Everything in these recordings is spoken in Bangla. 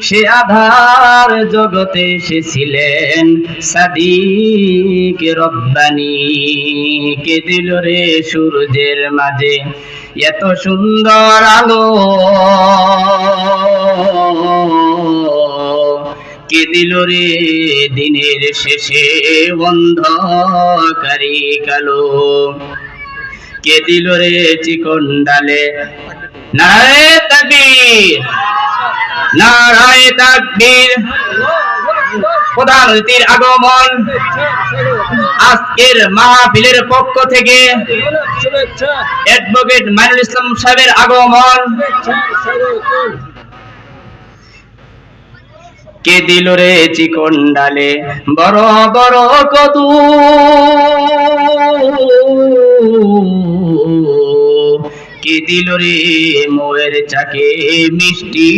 সে আধার জগতে এসেছিলেন সাদিক রব্বানি। কে দিল রে সূর্যের মাঝে এত সুন্দর আলো? কে দিল রে দিনের শেষে অন্ধকারী কালো? কে দিল রে চিকন ডালে নারায় নারায় প্রধান আগমন আজকের মাহফিলের পক্ষ থেকে অ্যাডভোকেট মাইনুল ইসলাম সাহেবের আগমন। কে দিল রে চিকন ডালে? বড় বড় কদু কে দিল রে মোয়ের চাকে? মিষ্টি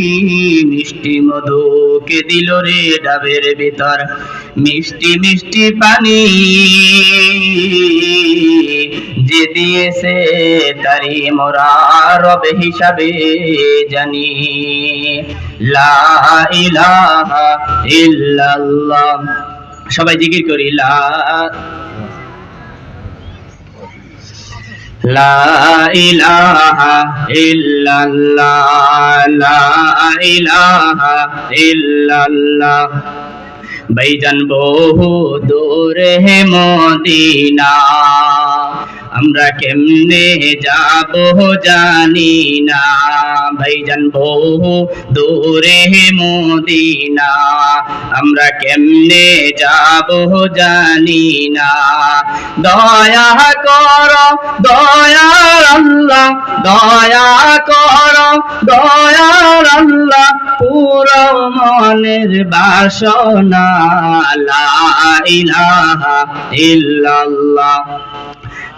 মিষ্টি মধু কে দিল রে ডাবের ভিতর? মিষ্টি মিষ্টি পানি যে দিয়েছে তারি মোরা রবে হিসাবে জানি। লা ইলাহা ইল্লাল্লাহ। সবাই জিকির করি, লা লা ইলাহা ইল্লাল্লাহ লা ইলাহা ইল্লাল্লাহ। ভাইজান বহু দূরে মদিনা। আমরা কেমনে যাব জানি না। ভাইজান, বহু দূরে মদিনা। আমরা কেমনে যাব জানি না। দয়া কর দয়ার আল্লাহ, দয়া কর দয়ার আল্লাহ, পুরো মনের বাসনা। লা ইলাহা ইল্লাল্লাহ।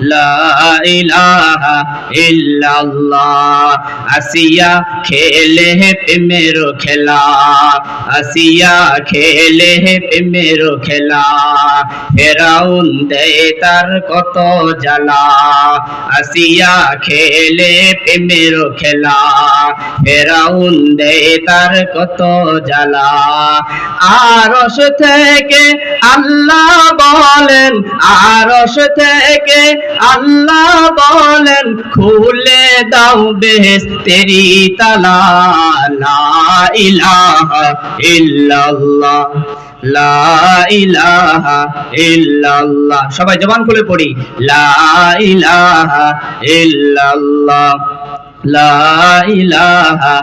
লা ইলাহা ইল্লাল্লাহ। আসিয়া খেলে প্রেমের খেলা। আসিয়া খেলে প্রেমের খেলা। ফেরাউন দেয় তার কত জ্বালা। আসিয়া খেলে প্রেমের খেলা। ফেরাউন দেয় তার কত জ্বালা। আরশ থেকে আল্লাহ বলেন, আরশ থেকে আল্লাহ বলেন, খুলে দাও বেশ তেরি তালা। লা ইলাহা লা ইলাহা সবাই জবান খুলে পড়ি। লা ইলাহা ইল্লাল্লাহ, লা ইলাহা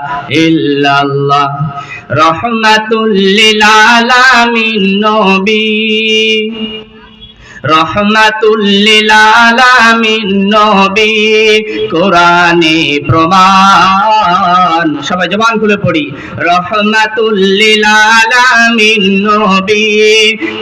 নবী। রহমাতুল্লিল আলামিন নবী প্রমাণ। সবাই জবান খুলে পড়ি। রহমাতুল্লিল আলামিন নবী,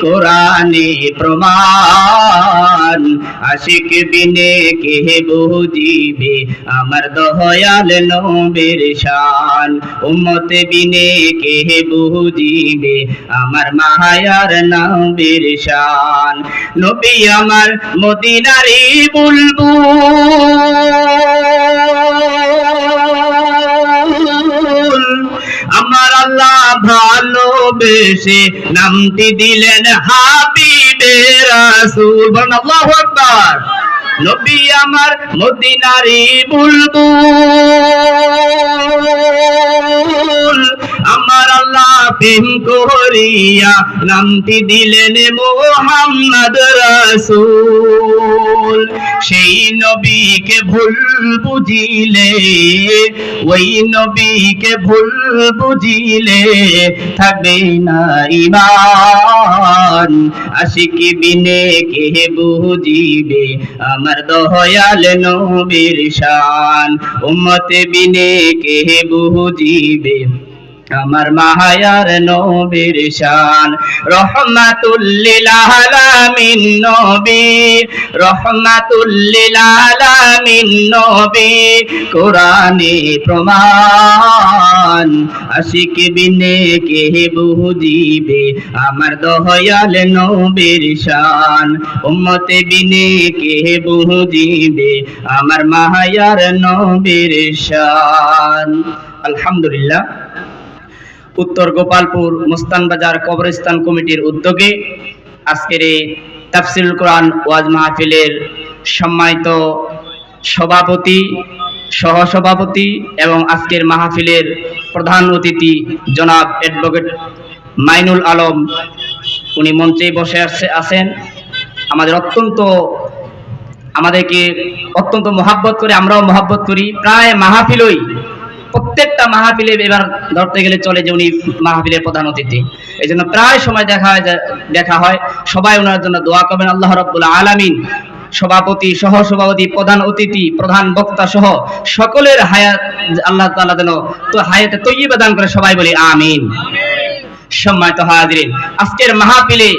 কোরআনে প্রমাণ। আশিক বিনে কে বুঝিবে, আমার দয়াল নবীর শান। উম্মত বিনে কে বুঝিবে, আমার মায়ার নবীর শান। নবী আমার মদিনারি বুলবুল। আমার আল্লাহ ভালোবেসে নামটি দিলেন হাবিবে রাসূল। আল্লাহু আকবার। নবী আমার মদিনারি বুলবুল। আমার আল্লাহ প্রেম করিয়া নামটি দিলেন মোহাম্মদ রাসূল। সেই নবীকে ভুল বুঝিলে, ওই নবীকে ভুল বুঝিলে থাকবে না ইমান আশিকি বিনে কে বুঝিবে, আমার দয়াল নবীর শান। উম্মতে বিনে কে বুঝিবে। আমার মাহায়ার নবীর শান। রহমাতুল্লিল আলামিন নবী রহমাতুল্লিল আলামিন নবী কোরআনে প্রমাণ। আশিক বিনে কে বুঝিবে আমার দয়াল নবীর শান। উম্মতে বিনে কে বুঝিবে আমার মাহায়ার নবীর শান। আলহামদুলিল্লাহ। উত্তর গোপালপুর মুস্তান বাজার কবরস্থান কমিটির উদ্যোগে আজকের এই তাফসিল কোরআন ওয়াজ মাহফিলের সম্মানিত সভাপতি, সহসভাপতি এবং আজকের মাহফিলের প্রধান অতিথি জনাব অ্যাডভোকেট মাইনুল আলম। উনি মঞ্চে বসে আছেন। আমাদের অত্যন্ত, আমাদেরকে অত্যন্ত মহাব্বত করে, আমরাও মহাব্বত করি। প্রায় মাহফিলই প্রত্যেকটা মাহফিলে এবার ধরতে গেলে চলে যে উনি মাহফিলের প্রধান অতিথি। এই জন্য প্রায় সময় দেখা হয় দেখা হয়, সবাই ওনার জন্য দোয়া করবেন, আল্লাহ রব্বুল আলামিন। সভাপতি সহ সভাপতি, প্রধান অতিথি, প্রধান বক্তা সহ সকলের হায়াত আল্লাহ তাআলা যেন তো হায়াতে তৈয়বা দান করে সবাই বলি আমিন। সম্মানিত হাজিরিন, আজকের মাহফিলে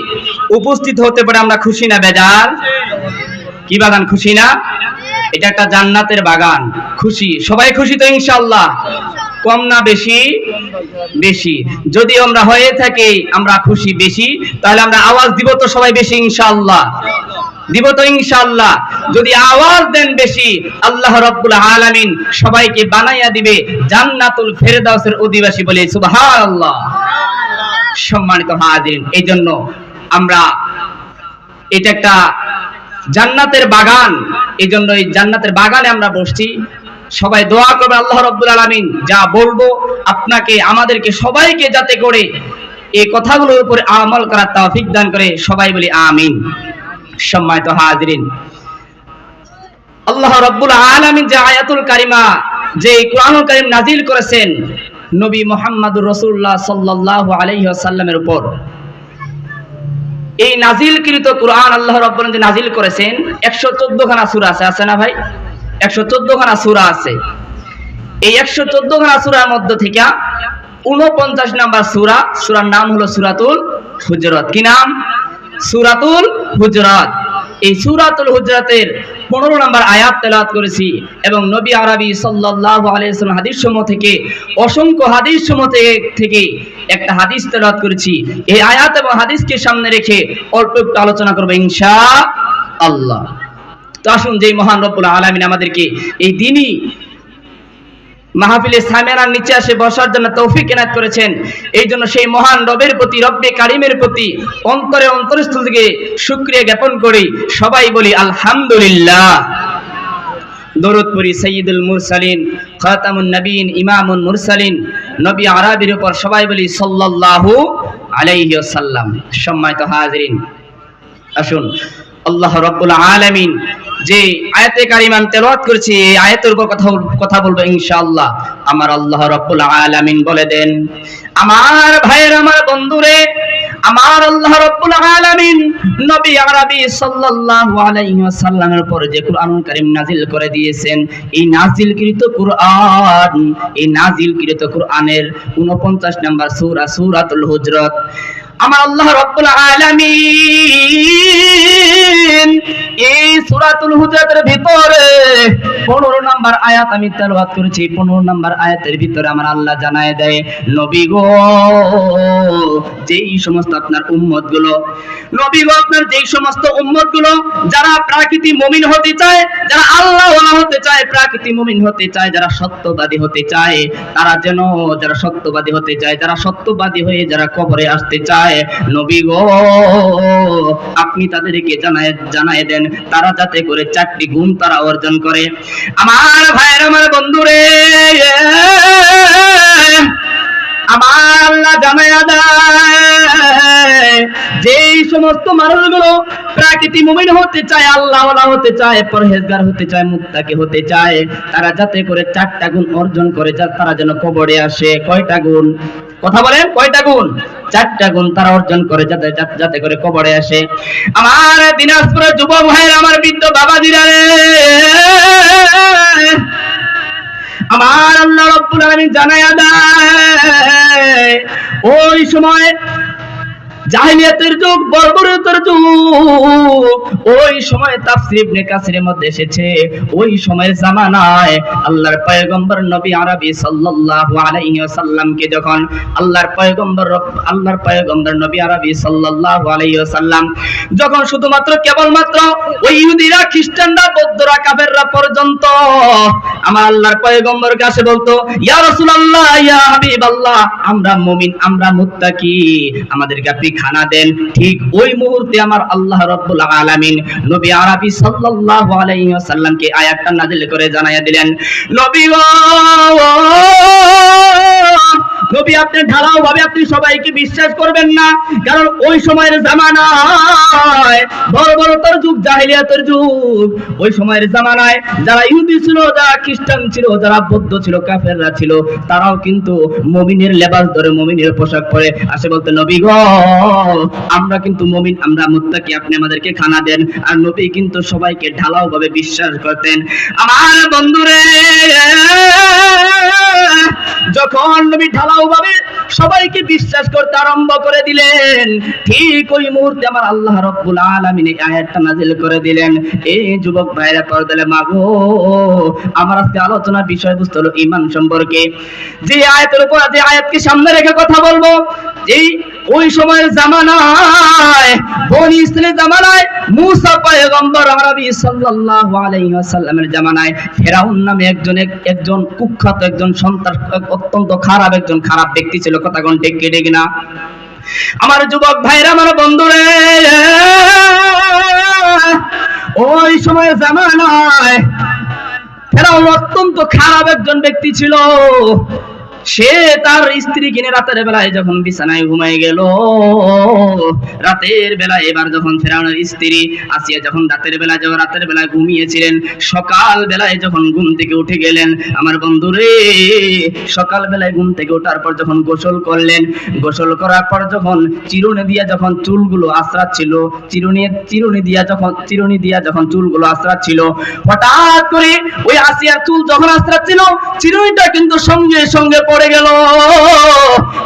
উপস্থিত হতে পারে আমরা খুশি না, বেজার? কি বাগান, খুশি না? এটা একটা জান্নাতের বাগান। খুশি? সবাই খুশি তো ইনশাল্লাহ কম না বেশি? বেশি। যদি আমরা হয়ে থাকি, আমরা খুশি বেশি, তাহলে আমরা আওয়াজ দিব তো সবাই বেশি ইনশাল্লাহ দিব তো ইনশাআল্লাহ। যদি আওয়াজ দেন বেশি, আল্লাহ রাব্বুল আলামিন সবাইকে বানাইয়া দিবে জান্নাতুল ফেরদাউসের অধিবাসী বলে সুবহানাল্লাহ। সম্মানিত হাজিরিন এই জন্য আমরা এটা একটা জান্নাতের বাগান। এই জন্য এই জান্নাতের বাগানে আমরা বসছি। সবাই দোয়া করবে আল্লাহ রব্বুল আলামিন। যা বলব আপনাকে, আমাদেরকে সবাইকে যাতে করে এই কথাগুলোর উপরে আমল করার তৌফিক দান করে সবাই বলি আমিন। সম্মানিত হাজিরিন। আল্লাহ রব্বুল আলামিন যে আয়াতুল কারিমা, যে কোরআনুল কারিম নাজিল করেছেন নবী মোহাম্মদুর রসুল্লাহ সাল্লাল্লাহু আলাইহি ওয়াসাল্লামের উপর। এই নাজিলকৃত কোরআন আল্লাহ রব্বুল নাজিল করেছেন, একশো খানা সূরা আছে আছে না ভাই? একশো খানা সূরা আছে। এই একশো খানা সূরার মধ্যে থেকে 49 নাম্বার সুরা, সূরার নাম হলো সূরাতুল হুজরাত। কি নাম? সূরাতুল হুজরাত। এই সূরাতুল হুজরাতের 15 নম্বর আয়াত তেলাত করেছি এবং নবী আরবি সাল্লাহ আলহাম হাদিস সমূহ থেকে, অসংখ্য হাদিস সমূহ থেকে একটা হাদিস তেলাত করেছি। এই আয়াত এবং হাদিসকে সামনে রেখে অল্প একটু আলোচনা করব ইনশা আল্লাহ তো আসুন যে মহান রব্বুল আলমিন আমাদেরকে এই দিনই মাহফিলে সামেরার নিচে আসে বসার জন্য তৌফিক এনায়ত করেছেন। এই জন্য সেই মহান রবের প্রতি, রব্বে কারিমের প্রতি অন্তরে অন্তরস্থল থেকে শুক্রিয়া জ্ঞাপন করি। সবাই বলি আলহামদুলিল্লাহ। দরুদ পড়ি সৈয়দুল মুরসালিন, খাতামুন নবীন, ইমামুন মুরসালিন, নবী আরবির উপর সবাই বলি সাল্লাল্লাহু আলাইহি ওয়াসাল্লাম। সম্মানিত হাজিরিন, আসুন। আল্লাহ রব্বুল আলামিন যে আয়াতে কারিমান তেলাওয়াত করেছি, এই আয়াতের উপর কথা কথা বলব ইনশাআল্লাহ। আমার আল্লাহ রব্বুল আলামিন বলে দেন, আমার ভাইয়ের, আমার বন্ধুরে, আমার আল্লাহ রব্বুল আলামিন নবী আরবি সাল্লাল্লাহু আলাইহি ওয়াসাল্লামের উপর যে কুরআন কারীম নাজিল করে দিয়েছেন, এই নাজিলকৃত কুরআন, এই নাজিলকৃত কুরআনের 49 নম্বর সূরা, সূরাতুল হুজরাত আমার আল্লাহ রব্বুল আলামিন এই সূরাতুল হুজরাতের ভিতরে 15 নাম্বার আয়াত আমি তেলাওয়াত করেছি। 15 নাম্বার আয়াতের ভিতরে আমার আল্লাহ জানায় দেয়, নবী গো, যেই সমস্ত আপনার উম্মতগুলো নবী গো, আপনার যেই সমস্ত উম্মতগুলো যারা প্রাকৃতি মুমিন হতে চায়, যারা আল্লাহ হতে চায়, প্রাকৃতি মুমিন হতে চায়, যারা সত্যবাদী হতে চায়, তারা যেন, যারা সত্যবাদী হতে চায়, যারা সত্যবাদী হয়ে যারা কবরে আসতে চায় নবী গো, আপনি তাদেরকে জানায় জানায় দেন। তারা যাতে করে চারটি গুণ তারা অর্জন করে। আমার ভাইয়ের, আমার বন্ধুরে, আমার তারা যাতে করে চারটা গুণ অর্জন করে তারা যেন কবরে আসে। কয়টা গুণ? কথা বলেন, কয়টা গুণ? চারটা গুণ তারা অর্জন করে, যাতে, যাতে- করে কবরে আসে। আমার দিনাজপুরের যুব ভাইয়ের, আমার বৃদ্ধ বাবাজিরা রে। আমার আল্লাহ রব্বুল আলামিন জানায়া দেয়, ওই সময় জাহিলিয়াতের যুগ বর্বরতার যুগ ওই সময় তাফসীর ইবনে কাসিরের মধ্যে এসেছে, ওই সময়ের জামানায় আল্লাহর পয়গম্বর নবী আরবি সাল্লাল্লাহু আলাইহি ওয়াসাল্লামকে যখন আল্লাহর পয়গম্বর আল্লাহর পয়গম্বর নবী আরবি সাল্লাল্লাহু আলাইহি ওয়াসাল্লাম যখন শুধুমাত্র কেবলমাত্র ওই ইহুদিরা, খ্রিস্টানরা, বৌদ্ধরা, কাফেররা পর্যন্ত আমার আল্লাহর পয়গম্বর কাছে বলতো, ইয়া রাসূলুল্লাহ, ইয়া হাবিবাল্লাহ, আমরা মুমিন, আমরা মুত্তাকি, আমাদেরকে আপনি খানা দেন। ঠিক ওই মুহূর্তে আমার আল্লাহ রাব্বুল আলামিন নবী আরবি সাল্লাল্লাহু আলাইহি ওয়াসাল্লামকে আয়াতটা নাযিল করে জানাইয়া দিলেন নবী গো নবী আপনি ঢালাও ভাবে আপনি সবাইকে বিশ্বাস করবেন না। কারণ ওই সময়ের জামানায়, বড় বড় তোর যুগ জাহিলিয়াতের যুগ। ওই সময়ের জামানায় যারা ইহুদি ছিল, যারা খ্রিস্টান ছিল, যারা বৌদ্ধ ছিল, কাফেররা ছিল, তারাও কিন্তু মমিনের লেবাস ধরে মমিনের পোশাক পরে আসে বলতে, নবী গো, আমরা কিন্তু মমিন, আমরা মুত্তাকি, আপনি আমাদেরকে খানা দেন। আর নবী কিন্তু সবাইকে ঢালাও ভাবে বিশ্বাস করতেন। আমার বন্ধুরে, যখন নবী ঢালাও ভাবে সবাইকে বিশ্বাস করতে আরম্ভ করে দিলেন। ঠিক ওই মুহূর্তে আমার আল্লাহ রব্বুল আলামিন এই আয়াতটা নাজিল করে দিলেন। এই যুবক ভাইরা পর্দালে মাগো, আমার আজকে আলোচনার বিষয়বস্তু হলো ইমান সম্পর্কে। যে আয়াতের উপর, যে আয়াতকে সামনে রেখে কথা বলব এই ওই সময়ের জামানায় বনি ইসরাইলের জামানায়, মুসা পয়গম্বর আরবি সাল্লাল্লাহু আলাইহি ওয়াসাল্লামের জামানায়, ফেরাউন নামে একজন একজন কুখ্যাত একজন সন্ত্রাস, অত্যন্ত খারাপ একজন খারাপ ব্যক্তি ছিল। কথা কোন ঠিক কেটে কিনা আমার যুবক ভাইরা, আমার বন্ধুরে, ওই সময় জামানায় ফেরাউন অত্যন্ত খারাপ একজন ব্যক্তি ছিল। সে তার স্ত্রী কিনে রাতের বেলায় যখন বিছানায় ঘুমায় গেল। রাতের বেলায় এবার যখন ফেরাউনের স্ত্রী আসিয়া যখন রাতের বেলায় যখন রাতের বেলায় ঘুমিয়েছিলেন, সকাল বেলায় যখন ঘুম থেকে উঠে গেলেন, আমার বন্ধু রে, সকাল বেলায় ঘুম থেকে ওঠার পর যখন গোসল করলেন, গোসল করার পর যখন চিরুনি দিয়া যখন চুলগুলো আশ্রাচ্ছিল, চিরুনি চিরুনি দিয়া যখন, চিরুনি দিয়া যখন চুলগুলো আশ্রাচ্ছিল, হঠাৎ করে ওই আসিয়ার চুল যখন আশ্রাচ্ছিল, চিরুনিটা কিন্তু সঙ্গে সঙ্গে পড়ে গেল।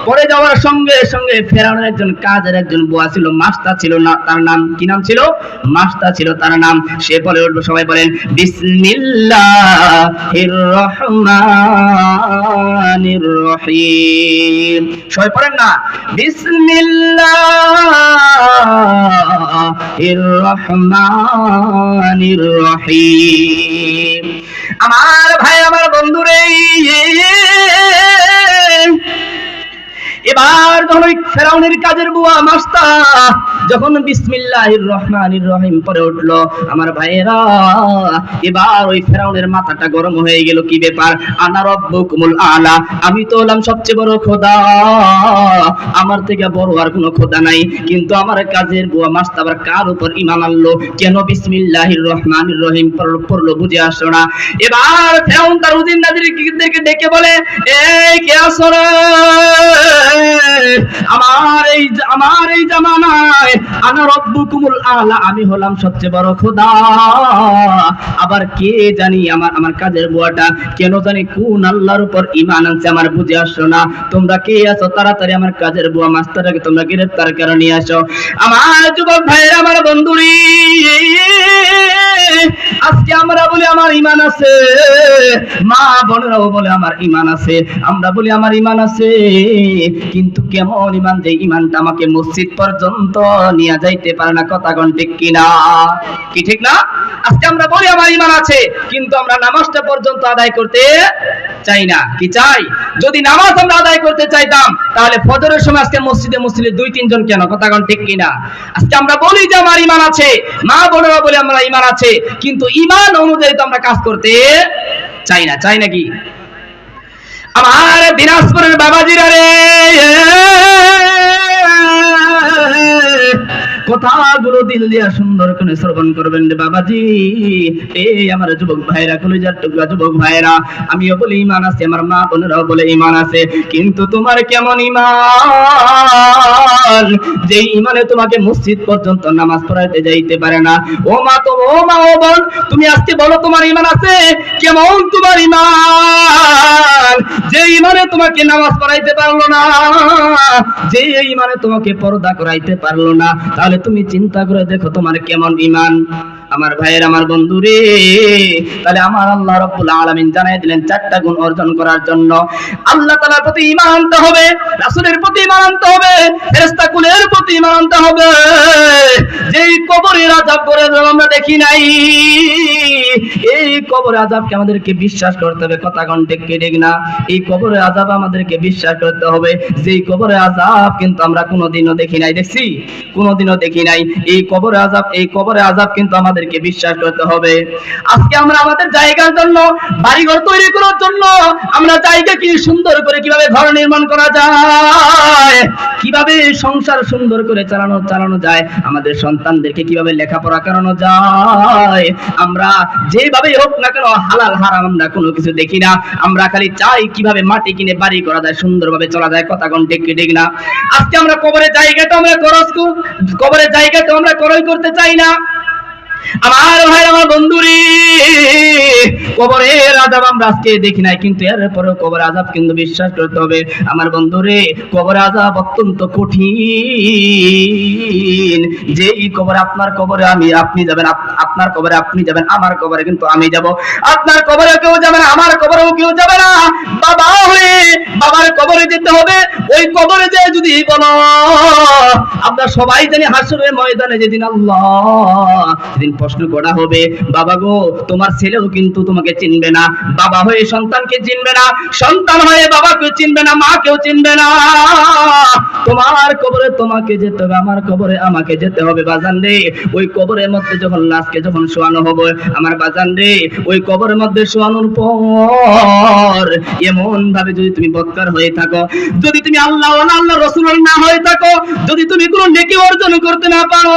পড়ে যাওয়ার সঙ্গে সঙ্গে ফেরানোর একজন কাজের একজন বুয়া ছিল মাস্তা ছিল না, তার নাম, কি নাম ছিল? মাস্তা ছিল, তার নাম। সে বলে উঠল, সবাই বলেন, বিসমিল্লাহির রহমানির রহিম। সবাই পড়েন না? বিসমিল্লাহির রহমানির রহিম। আমার ভাই আমার বন্ধুরে এবার যখন ওই ফেরাউনের কাজের বুয়া মাস্তা যখন বিসমিল্লাহির রহমানির রহিম পরে উঠল, আমার ভাইয়েরা, এবার ওই ফেরাউনের মাথাটা গরম হয়ে গেল কি ব্যাপার? আনা রব্বুকুমুল আলা, আমি তো হলাম সবচেয়ে বড় খোদা। আমার থেকে বড় আর কোনো খোদা নাই। কিন্তু আমার কাজের বুয়া মাস্তা আবার কার উপর ইমান আনলো? কেন বিসমিল্লাহির রহমানির রহিম পড়ল বুঝে আসলো না। এবার ফেরাউন তার উদিন নাজিরকে ডেকে বলে, এই কে আসো রে? আমার এই আমার এই জামানায় আনা রব্বুকুমুল আলা, আমি হলাম সবচেয়ে বড় খোদা। আবার কে জানি আমার আমার কাজের বুয়াটা কেন জানি কোন আল্লাহর উপর ঈমান আনছে আমার বুঝে আসলো না। তোমরা কে আছো? তাড়াতাড়ি আমার কাজের বুয়া মাস্টারকে তোমরা গ্রেফতার করে নিয়ে আসো? আমার যুবক ভাইয়ের, আমার বন্ধুরি আজকে আমরা বলি আমার ইমান আছে, মা বোনেরাও বলে আমার ইমান আছে, আমরা বলি আমার ইমান আছে। কিন্তু কেমন ইমান? যে ইমানটা আমাকে মসজিদ পর্যন্ত নিয়ে যাইতে পারে না, কথা কোন ঠিক কিনা? কি ঠিক না? আজকে আমরা বলি আমার ইমান আছে, কিন্তু আমরা নামাজটা পর্যন্ত আদায় করতে চাই না। কি চাই? যদি নামাজ আমরা আদায় করতে চাইতাম, তাহলে ফজরের সময় আজকে মসজিদে মসজিদে দুই, তিনজন কেন? কথা কোন ঠিক কিনা? আজকে আমরা বলি যে আমার ইমান আছে, মা বোনেরা বলে আমরা ইমান আছে, কিন্তু ইমান অনুযায়ী তো আমরা কাজ করতে চাই না। চাই নাকি? আমার দিনাজপুরের বাবাজিরা রে। কথাগুলো দিল দিয়া সুন্দর করে শ্রবণ করবেন রে বাবাজি? এই আমার যুবক ভাইরা, কলেজার টুকরা যুবক ভাইরা, আমিও বলি ইমান আছে, আমার মা বোনেরাও বলে ইমান আছে। কিন্তু তোমার কেমন ইমান যে ইমানে তোমাকে মসজিদ পর্যন্ত নামাজ পড়াইতে যাইতে পারে না। ও মা তো, ও মা, ও বোন, তুমি আজকে বলো তোমার ইমান আছে? কেমন তোমার ইমান যে ইমানে তোমাকে নামাজ পড়াইতে পারল না, যে ইমানে তোমাকে পর্দা করাইতে পারল না, তাহলে তুমি চিন্তা করে দেখো তোমার কেমন ইমান আমার ভাইয়ের, আমার বন্ধু রে তাহলে আমার আল্লাহ রব্বুল আলামিন জানাই দিলেন চারটা গুণ অর্জন করার জন্য। আল্লাহ তাআলার প্রতি ঈমান আনতে হবে, রাসূলের প্রতি ঈমান আনতে হবে, ফেরেশতা কুলের প্রতি ঈমান আনতে হবে। যেই কবরের আযাব করে আমরা দেখি নাই, এই কবরের আযাবকে আমাদেরকে বিশ্বাস করতে হবে। কথা কোন ঠিক না? এই কবরের আযাব আমাদেরকে বিশ্বাস করতে হবে। যেই কবরের আযাব কিন্তু আমরা কোনোদিনও দেখি নাই, দেখছি? কোনোদিনও দেখি নাই। এই কবরের আযাব, এই কবরের আযাব কিন্তু আমাদেরকে বিশ্বাস করতে হবে। আজকে আমরা আমাদের জায়গার জন্য, বাড়িঘর তৈরি করার জন্য, আমরা জায়গা কি সুন্দর করে কীভাবে ঘর নির্মাণ করা যায়, কীভাবে সংসার সুন্দর করে চালানো চালানো যায়, আমাদের সন্তানদেরকে কীভাবে লেখাপড়া করানো যায়? আমরা যেভাবে হোক না কেন, হালাল, হারাম আমরা কোনো কিছু দেখি না। আমরা খালি চাই কীভাবে মাটি কিনে বাড়ি করা যায়, সুন্দরভাবে চলা যায়, কথা কোন ডেকে ডেকে না। আজকে আমরা কবরের জায়গাটা আমরা খরচ কর- কবরের জায়গাটা আমরা করই করতে চাই না। আমার ভাই, আমার বন্ধুরে, কবরের আজাব আমরা আজকে দেখি নাই, কিন্তু এরপরেও কবর আজাব কিন্তু বিশ্বাস করতে হবে। আমার বন্ধুরে কবর আজাব অত্যন্ত কঠিন। যে এই কবরে আপনার কবরে আমি, আপনি যাবেন আপনার কবরে আপনি যাবেন, আমার কবরে কিন্তু আমি যাব। আপনার কবরে কেউ যাবে না, আমার কবরেও কেউ যাবে না। বাবা হয়ে, বাবার কবরে যেতে হবে, ওই কবরে যে যদি বলো, আমরা সবাই জানি হাসরের ময়দানে যেদিন আল্লাহ সেদিন প্রশ্ন করা হবে, বাবা গো, তোমার ছেলেও কিন্তু তোমাকে চিনবে না। বাবা হয়ে সন্তানকে চিনবে না, সন্তান হয়ে বাবাকে চিনবে না, মাকেও চিনবে না। তোমার কবরে তোমাকে যেতে হবে, আমার কবরে আমাকে যেতে হবে, বাজান রে। ওই কবরের মধ্যে যখন লাশকে যখন শোয়ানো হবে, আমার বাজান রে, ওই কবরের মধ্যে শোয়ানোর পর এমন ভাবে যদি তুমি বৎকার হয়ে থাকো, যদি তুমি আল্লাহ আল্লাহ রসুল না হয়ে থাকো, যদি তুমি কোনো নেকি অর্জন করতে না পারো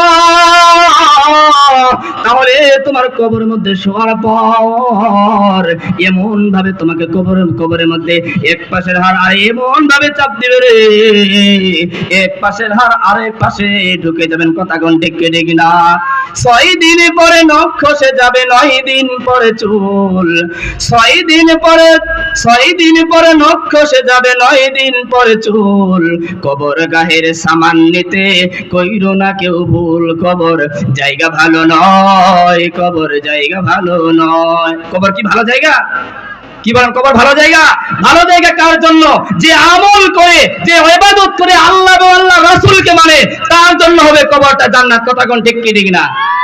তাহলে তোমার কবরের মধ্যে শোয়ার পর এমন ভাবে তোমাকে কবর, কবরের মধ্যে এক পাশের হার আর এমন ভাবে চাপ দিবে রে। এক পাশের হার আরেক পাশে ঢুকে যাবেন কথা কোন ডেকে ডেকে না। ছয় দিন পরে নখ খসে যাবে, নয় দিন পরে চুল। ছয় দিন পরে, ছয় দিন পরে নখ খসে যাবে, নয় দিন পরে চুল। কবর গাহের সামান নিতে কইরো না কেউ ভুল। কবর জায়গা ভালো নয়। কবর জায়গা ভালো নয়। কবর কি ভালো জায়গা? কি বলেন, কবর ভালো জায়গা? ভালো জায়গা কার জন্য? যে আমল করে, যে ইবাদত করে আল্লাহ এবং আল্লাহ রাসূলকে মানে তার জন্য হবে কবরটা জান্নাত। কথা কোন ঠিক কি, ঠিক না?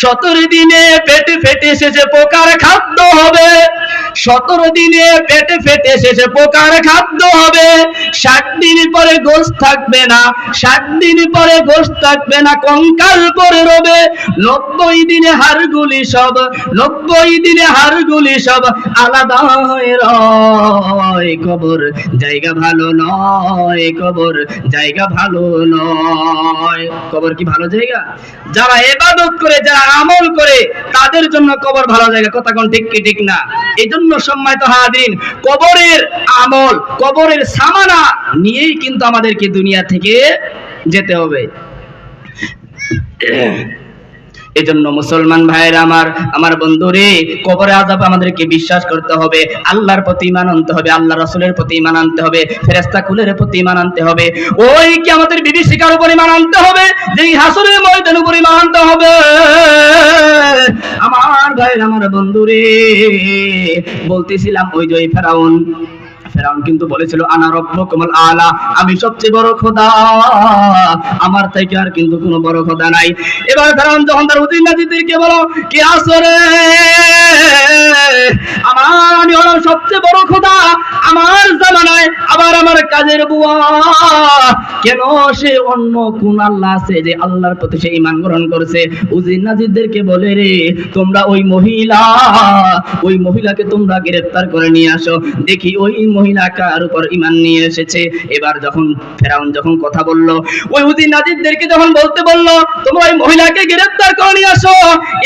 সতেরো দিনে পেটে ফেটে শেষে পোকার খাদ্য হবে। সতেরো দিনে পেটে ফেটে শেষে পোকার খাদ্য হবে। ষাট দিন পরে গোশ থাকবে না, ষাট দিন পরে গোশ থাকবে না, কঙ্কাল পরে রবে। নব্বই দিনে হাড়গুলি সব, নব্বই দিনে হাড়গুলি সব আলাদা হয়ে রয়। কবর জায়গা ভালো নয়, কবর জায়গা ভালো নয়। কবর কি ভালো জায়গা? যারা এবাদত করে যারা আমল করে, তাদের জন্য কবর ভালো জায়গা। কথা কোন ঠিক কি, ঠিক না? এই জন্য সম্মানিত হাদিন কবরের আমল, কবরের সামানা নিয়েই কিন্তু আমাদেরকে দুনিয়া থেকে যেতে হবে। এজন্য মুসলমান ভাইয়ের আমার আমার বন্ধুরে, কবরে আজাব আমাদেরকে বিশ্বাস করতে হবে, আল্লাহর প্রতি ইমান আনতে হবে আল্লাহ রসুলের প্রতি ইমান আনতে হবে ফেরেস্তা কুলের প্রতি ইমান আনতে হবে, ওই কি আমাদের বিভীষিকার উপর ইমান আনতে হবে, যেই হাসুরের ময়দান উপর ইমান আনতে হবে? আমার ভাইয়ের, আমার বন্ধুরে, বলতেছিলাম ওই যে ফেরাউন ফেরাউন কিন্তু বলেছিল, আনা রব্বুকুমুল আলা, আমি সবচেয়ে বড় খোদা। আমার থেকে আর কিন্তু কোনো বড় খোদা নাই। এবার ফেরাউন যখন তার উদিন নাজিদেরকে বলো, কি আসরে আমার আমি হলাম সবচেয়ে বড় খোদা। আমার জামানায় আবার আমার কাজের বুয়া। কেন সে অন্য কোন আল্লাহ আছে যে আল্লাহর প্রতি সে ইমান গ্রহণ করেছে? উজির নাজিদদেরকে বলে রে, তোমরা ওই মহিলা, ওই মহিলাকে তোমরা গ্রেফতার করে নিয়ে আসো। দেখি ওই মহিলা কার উপর ইমান নিয়ে এসেছে। এবার যখন ফেরাউন যখন কথা বলল, ওই উদি নাজিরদেরকে যখন বলতে বলল, তোমরা ওই মহিলাকে গ্রেফতার করে নিয়ে আসো,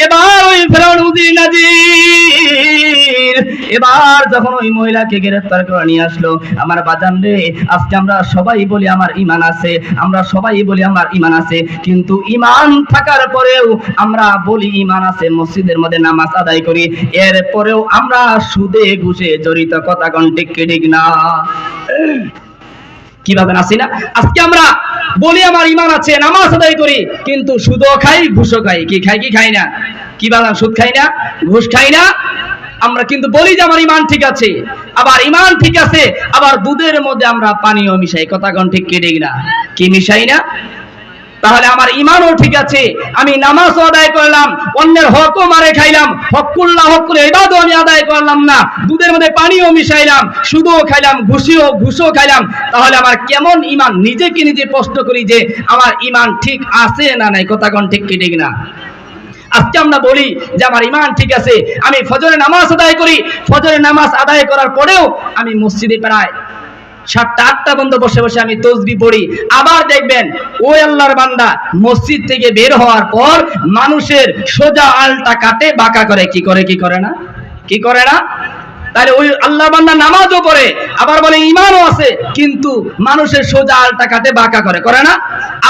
এবার ওই ফেরাউন উদি নাজির, এবার যখন ওই মহিলাকে গ্রেফতার করে নিয়ে আসলো, আমার বাজান রে, আজকে আমরা সবাই বলি আমার ইমান আছে, আমরা সবাই বলি আমার ইমান আছে, কিন্তু ইমান থাকার পরেও আমরা বলি ইমান আছে, মসজিদের মধ্যে নামাজ আদায় করি, এর পরেও আমরা সুদে ঘুষে জড়িত কথা কোন ঠিক ঠিক না? কীভাবে নাসি না আজকে আমরা বলি আমার ইমান আছে, নামাজ আদায় করি, কিন্তু সুদও খাই, ঘুষও খাই, কি খাই কি খাই না? কি বললাম সুদ খাই না? ঘুষ খাই না? আমরা কিন্তু বলি যে আমার ইমান ঠিক আছে, আবার ইমান ঠিক আছে, আবার দুধের মধ্যে আমরা পানীয় মিশাই। কথা কোন ঠিক কি, ঠিক না? কি মিশাই না? তাহলে আমার ইমানও ঠিক আছে, আমি নামাজও আদায় করলাম, অন্যের হকও মারে খাইলাম, হকুল্লাহ হকুল এবাদও আমি আদায় করলাম না, দুধের মধ্যে পানিও মিশাইলাম, সুদও খাইলাম, ঘুষিও, ঘুষও খাইলাম। তাহলে আমার কেমন ইমান নিজেকে নিজে প্রশ্ন করি যে আমার ইমান ঠিক আছে না নাই? কথা কোন ঠিক কি, ঠিক না? আজকে আমরা বলি যে আমার ইমান ঠিক আছে, আমি ফজরে নামাজ আদায় করি। ফজরে নামাজ আদায় করার পরেও আমি মসজিদে প্রায় সাতটা, আটটা বন্ধ বসে বসে আমি তসবি পড়ি। আবার দেখবেন ওই আল্লাহর বান্দা মসজিদ থেকে বের হওয়ার পর মানুষের সোজা আলটা কাটে, বাঁকা করে। কি করে কি করে না? কি করে না? তাহলে ওই আল্লাহ বান্দা নামাজও পড়ে, আবার বলে ইমানও আছে, কিন্তু মানুষের সোজা আলটা কাটে, বাঁকা করে করে না?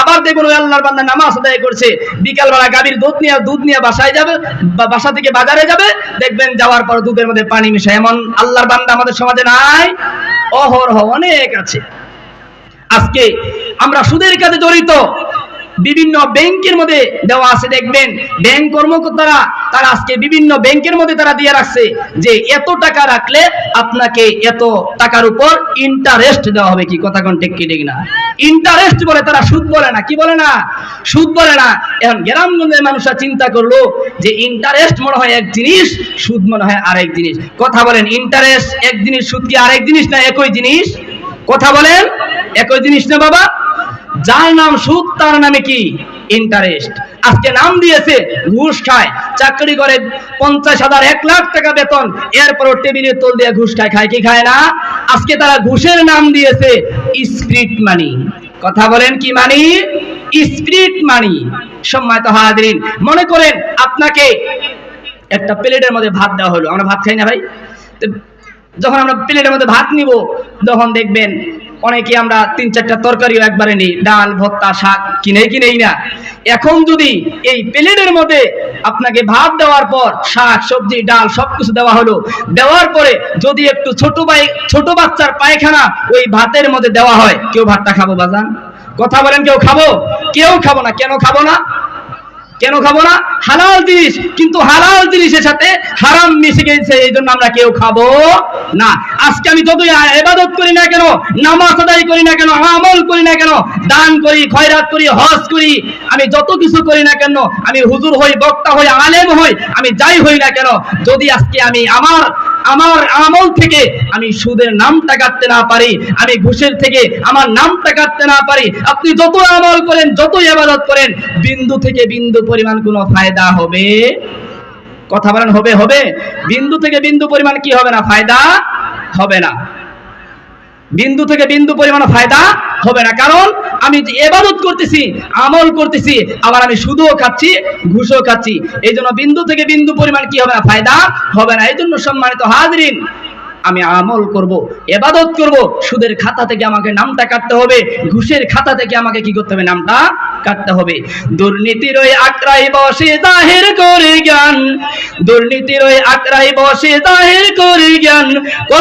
আবার দেখুন ওই আল্লাহর বান্দা নামাজ আদায় করছে, বিকালবেলা গাভীর দুধ নিয়ে দুধ নিয়ে বাসায় যাবে বাসা থেকে বাজারে যাবে, দেখবেন যাওয়ার পর দুধের মধ্যে পানি মিশায়, এমন আল্লাহর বান্দা আমাদের সমাজে নাই, অহরহ অনেক আছে। আজকে আমরা সুদের কাজে জড়িত বিভিন্ন ব্যাংকের মধ্যে দেওয়া আছে, দেখবেন। ব্যাংক কর্মকর্তারা, তারা আজকে বিভিন্ন ব্যাংকের মধ্যে তারা দিয়ে রাখছে যে, এত টাকা রাখলে আপনাকে এত টাকার উপর ইন্টারেস্ট দেওয়া হবে। কি কথা কোন ঠিক কি, ঠিক না? ইন্টারেস্ট বলে তারা সুদ বলে না। কি বলে না? সুদ বলে না। এখন গ্রামগঞ্জের মানুষরা চিন্তা করল যে ইন্টারেস্ট মনে হয় এক জিনিস, সুদ মনে হয় আরেক জিনিস। কথা বলেন ইন্টারেস্ট এক জিনিস, সুদ কি আরেক জিনিস না একই জিনিস? কথা বলেন, একই জিনিস না বাবা? যার নাম সুদ, তার নামে কি? ইন্টারেস্ট আজকে নাম দিয়েছে, ঘুষ খায়। চাকরি করে পঞ্চাশ হাজার, এক লাখ টাকা বেতন। এরপরও টেবিলের তোল দিয়ে ঘুষ খায় খায় কি খায় না? আজকে তারা ঘুষের নাম দিয়েছে স্প্রিট মানি কথা বলেন কি মানি স্প্রিট মানি সম্মানিত হাজরিন, মনে করেন আপনাকে একটা প্লেটের মধ্যে ভাত দেওয়া হলো। আমরা ভাত খাই না ভাই? যখন আমরা প্লেটের মধ্যে ভাত নিব, তখন দেখবেন অনেকে আমরা তিন চারটা তরকারিও একবারে নিই। ডাল ভত্তা শাক কিনেই কিনেই না। এখন যদি এই প্লেটের মধ্যে আপনাকে ভাত দেওয়ার পর, শাক, সবজি, ডাল সবকিছু দেওয়া হলো, দেওয়ার পরে যদি একটু ছোট ভাই ছোট বাচ্চার পায়খানা ওই ভাতের মধ্যে দেওয়া হয়, কেউ ভাতটা খাব বাজান? কথা বলেন, কেউ খাব? কেউ খাব না, কেন খাব না? কেন খাব না? হালাল জিনিস। কিন্তু হালাল জিনিসের সাথে হারাম মিশে গেছে, এই জন্য আমরা কেউ খাব না। আজকে আমি যতই এবাদত করি না কেন, নামাজ আদায় করি না কেন, আমল করি না কেন, দান করি, খয়রাত করি, হজ করি, আমি যত কিছু করি না কেন, আমি হুজুর হই, বক্তা হই, আলেম হই, আমি যাই হই না কেন, যদি আজকে আমি আমার আমার আমল থেকে আমি সুদের নামটা কাটতে না পারি, আমি ঘুষের থেকে আমার নামটা কাটতে না পারি। আপনি যত আমল করেন, যতই আবাদত করেন, বিন্দু থেকে বিন্দু পরিমাণ কোনো ফায়দা হবে? কথা বলেন, হবে হবে। বিন্দু থেকে বিন্দু পরিমাণ কি হবে না? ফায়দা হবে না। বিন্দু থেকে বিন্দু পরিমাণ ফায়দা হবে না। কারণ আমি যে এবাদত করতেছি, আমল করতেছি, আবার আমি সুদও খাচ্ছি, ঘুষও খাচ্ছি। এই জন্য বিন্দু থেকে বিন্দু পরিমাণ কি হবে না? ফায়দা হবে না। এই জন্য সম্মানিত হাজরিন, আমি আমল করব, এবাদত করব। সুদের খাতা থেকে আমাকে নামটা কাটতে হবে। ঘুষের খাতা থেকে আমাকে কি করতে হবে? নামটা কাটতে হবে। দুর্নীতির ওই আক্রাই বসে জাহের করে জ্ঞান। দুর্নীতির ওই আক্রাই বসে জাহের করে জ্ঞান।